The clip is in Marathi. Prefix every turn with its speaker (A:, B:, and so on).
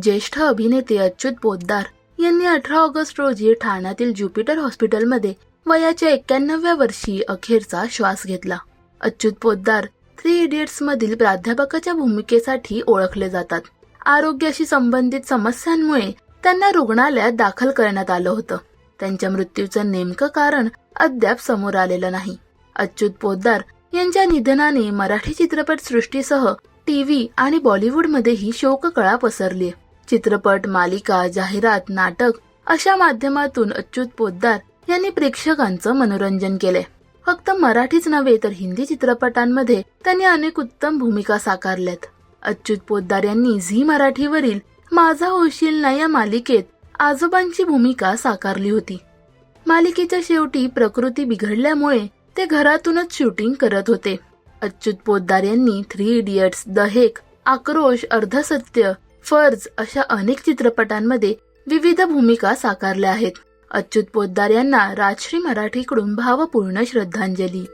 A: ज्येष्ठ अभिनेते अच्युत पोद्दार यांनी अठरा ऑगस्ट रोजी ठाण्यातील ज्युपिटर हॉस्पिटलमध्ये वयाच्या एक्क्याण्णव्या वर्षी अखेरचा श्वास घेतला. अच्युत पोद्दार थ्री इडियट्स मधील प्राध्यापकाच्या भूमिकेसाठी ओळखले जातात. आरोग्याशी संबंधित समस्यांमुळे त्यांना रुग्णालयात दाखल करण्यात आलं होतं. त्यांच्या मृत्यूचं नेमकं कारण अद्याप समोर आलेलं नाही. अच्युत पोद्दार यांच्या निधनाने मराठी चित्रपट सृष्टीसह टीव्ही आणि बॉलिवूडमध्येही शोककळा पसरली चित्रपट मालिका जाहिरात नाटक अशा माध्यमातून अच्युत पोद्दार यांनी प्रेक्षकांचं मनोरंजन केले. फक्त मराठीच नव्हे तर हिंदी चित्रपटांमध्ये त्यांनी अनेक उत्तम भूमिका साकारल्यात. अच्युत पोद्दार यांनी झी मराठीवरील माझा होशील ना या मालिकेत आजोबांची भूमिका साकारली होती. मालिकेच्या शेवटी प्रकृती बिघडल्यामुळे ते घरातूनच शूटिंग करत होते. अच्युत पोद्दार यांनी थ्री इडियट्स दहेक आक्रोश अर्धसत्य फर्ज अशा अनेक चित्रपटांमध्ये विविध भूमिका साकारल्या आहेत. अच्युत पोद्दार यांना राजश्री मराठीकडून भावपूर्ण श्रद्धांजली.